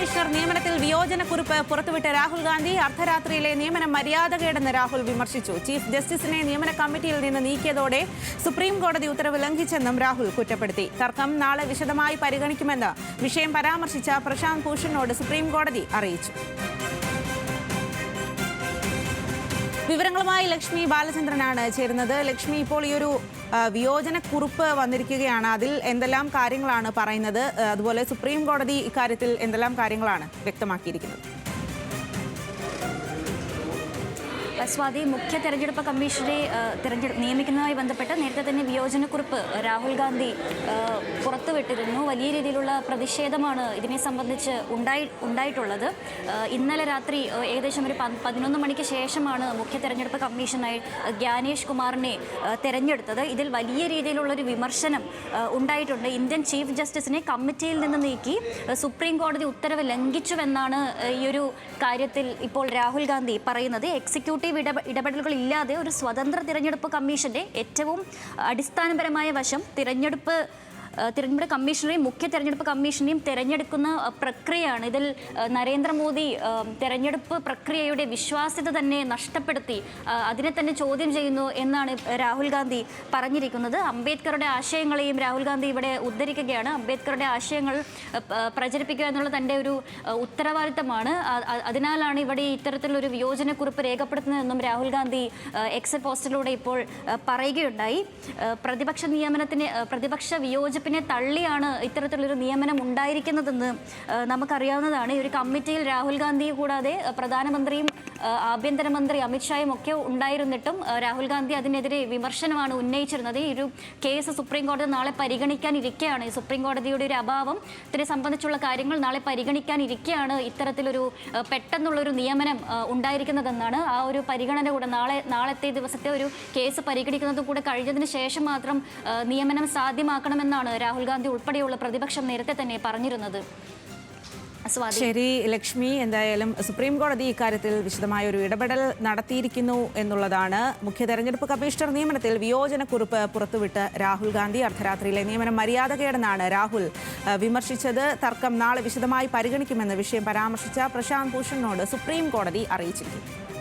Commissioner നിയമനത്തിൽ വിയോജനക്കുറിപ്പ് പുറത്തുവിട്ട രാഹുൽ ഗാന്ധി അർദ്ധരാത്രിയിലെ നിയമനം മര്യാദകേടെന്ന് രാഹുൽ വിമർശിച്ചു. ചീഫ് ജസ്റ്റിസിനെ നിയമന കമ്മിറ്റിയിൽ നിന്ന് നീക്കിയതോടെ സുപ്രീം കോടതി ഉത്തരവ് ലംഘിച്ചെന്നും രാഹുൽ കുറ്റപ്പെടുത്തി. തർക്കം നാളെ വിശദമായി പരിഗണിക്കുമെന്ന് വിഷയം പരാമർശിച്ച പ്രശാന്ത് ഭൂഷണിനോട് സുപ്രീം കോടതി അറിയിച്ചു. വിവരങ്ങളുമായി ലക്ഷ്മി ബാലചന്ദ്രനാണ് ചേരുന്നത്. ലക്ഷ്മി ഇപ്പോൾ ഈ ഒരു വിയോജന കുറിപ്പ് വന്നിരിക്കുകയാണ്. അതിൽ എന്തെല്ലാം കാര്യങ്ങളാണ് പറയുന്നത്? അതുപോലെ സുപ്രീം കോടതി ഇക്കാര്യത്തിൽ എന്തെല്ലാം കാര്യങ്ങളാണ് വ്യക്തമാക്കിയിരിക്കുന്നത്? സ്വാതി മുഖ്യ തെരഞ്ഞെടുപ്പ് കമ്മീഷനെ തെരഞ്ഞെടുപ്പ് നിയമിക്കുന്നതുമായി ബന്ധപ്പെട്ട് നേരത്തെ തന്നെ വിയോജനക്കുറിപ്പ് രാഹുൽ ഗാന്ധി പുറത്തുവിട്ടിരുന്നു. വലിയ രീതിയിലുള്ള പ്രതിഷേധമാണ് ഇതിനെ സംബന്ധിച്ച് ഉണ്ടായി ഉണ്ടായിട്ടുള്ളത്. ഇന്നലെ രാത്രി ഏകദേശം ഒരു പതിനൊന്ന് മണിക്ക് ശേഷമാണ് മുഖ്യ തെരഞ്ഞെടുപ്പ് കമ്മീഷനായി ജ്ഞാനേഷ് കുമാറിനെ തെരഞ്ഞെടുത്തത്. ഇതിൽ വലിയ രീതിയിലുള്ളൊരു വിമർശനം ഉണ്ടായിട്ടുണ്ട്. ഇന്ത്യൻ ചീഫ് ജസ്റ്റിസിനെ കമ്മിറ്റിയിൽ നിന്ന് നീക്കി സുപ്രീം കോടതി ഉത്തരവ് ലംഘിച്ചുവെന്നാണ് ഈ ഒരു കാര്യത്തിൽ ഇപ്പോൾ രാഹുൽ ഗാന്ധി പറയുന്നത്. എക്സിക്യൂട്ടീവ് ഇടപ ഇടപെടലുകൾ ഇല്ലാതെ ഒരു സ്വതന്ത്ര തിരഞ്ഞെടുപ്പ് കമ്മീഷന്റെ ഏറ്റവും അടിസ്ഥാനപരമായ വശം തിരഞ്ഞെടുപ്പ് തിരഞ്ഞെടുപ്പ് കമ്മീഷനെയും മുഖ്യ തെരഞ്ഞെടുപ്പ് കമ്മീഷനെയും തിരഞ്ഞെടുക്കുന്ന പ്രക്രിയയാണ്. ഇതിൽ നരേന്ദ്രമോദി തിരഞ്ഞെടുപ്പ് പ്രക്രിയയുടെ വിശ്വാസ്യത തന്നെ നഷ്ടപ്പെടുത്തി അതിനെ തന്നെ ചോദ്യം ചെയ്യുന്നു എന്നാണ് രാഹുൽ ഗാന്ധി പറഞ്ഞിരിക്കുന്നത്. അംബേദ്കറുടെ ആശയങ്ങളെയും രാഹുൽ ഗാന്ധി ഇവിടെ ഉദ്ധരിക്കുകയാണ്. അംബേദ്കറുടെ ആശയങ്ങൾ പ്രചരിപ്പിക്കുക എന്നുള്ള തന്റെ ഒരു ഉത്തരവാദിത്തമാണ്. അതിനാലാണ് ഇവിടെ ഇത്തരത്തിലൊരു വിയോജനക്കുറിപ്പ് രേഖപ്പെടുത്തുന്നതെന്നും രാഹുൽ ഗാന്ധി എക്സിറ്റ് എക്സ് പോസ്റ്റിലൂടെ ഇപ്പോൾ പറയുകയുണ്ടായി. പ്രതിപക്ഷ നിയമനത്തിന് പ്രതിപക്ഷ പ്രതിപക്ഷ വിയോജിപ്പിനെ തള്ളിയാണ് ഇത്തരത്തിലൊരു നിയമനം ഉണ്ടായിരിക്കുന്നതെന്ന് നമുക്കറിയാവുന്നതാണ്. ഈ ഒരു കമ്മിറ്റിയിൽ രാഹുൽ ഗാന്ധിയെ കൂടാതെ പ്രധാനമന്ത്രിയും ആഭ്യന്തരമന്ത്രി അമിത്ഷായും ഒക്കെ ഉണ്ടായിരുന്നിട്ടും രാഹുൽ ഗാന്ധി അതിനെതിരെ വിമർശനമാണ് ഉന്നയിച്ചിരുന്നത്. ഈ ഒരു കേസ് സുപ്രീം കോടതി നാളെ പരിഗണിക്കാനിരിക്കെയാണ്. ഈ സുപ്രീം കോടതിയുടെ ഒരു അഭാവം ഇതിനെ സംബന്ധിച്ചുള്ള കാര്യങ്ങൾ നാളെ പരിഗണിക്കാനിരിക്കെയാണ് ഇത്തരത്തിലൊരു പെട്ടെന്നുള്ളൊരു നിയമനം ഉണ്ടായിരിക്കുന്നതെന്നാണ്. ആ ഒരു പരിഗണന കൂടെ നാളെ നാളത്തെ ദിവസത്തെ ഒരു കേസ് പരിഗണിക്കുന്നതും കൂടെ കഴിഞ്ഞതിന് ശേഷം മാത്രം നിയമനം സാധ്യമാക്കണമെന്നാണ് രാഹുൽ ഗാന്ധി ഉൾപ്പെടെയുള്ള പ്രതിപക്ഷം നേരത്തെ തന്നെ പറഞ്ഞിരുന്നത്. ശരി ലക്ഷ്മി എന്തായാലും സുപ്രീം കോടതി ഇക്കാര്യത്തിൽ വിശദമായ ഒരു ഇടപെടൽ നടത്തിയിരിക്കുന്നു എന്നുള്ളതാണ് മുഖ്യ തെരഞ്ഞെടുപ്പ് കമ്മീഷണർ നിയമനത്തിൽ വിയോജനക്കുറിപ്പ് പുറത്തുവിട്ട് രാഹുൽ ഗാന്ധി അർദ്ധരാത്രിയിലെ നിയമനം മര്യാദകേടെന്നാണ് രാഹുൽ വിമർശിച്ചത്. തർക്കം നാളെ വിശദമായി പരിഗണിക്കുമെന്ന് വിഷയം പരാമർശിച്ച പ്രശാന്ത് ഭൂഷണിനോട് സുപ്രീം കോടതി അറിയിച്ചിരിക്കുന്നു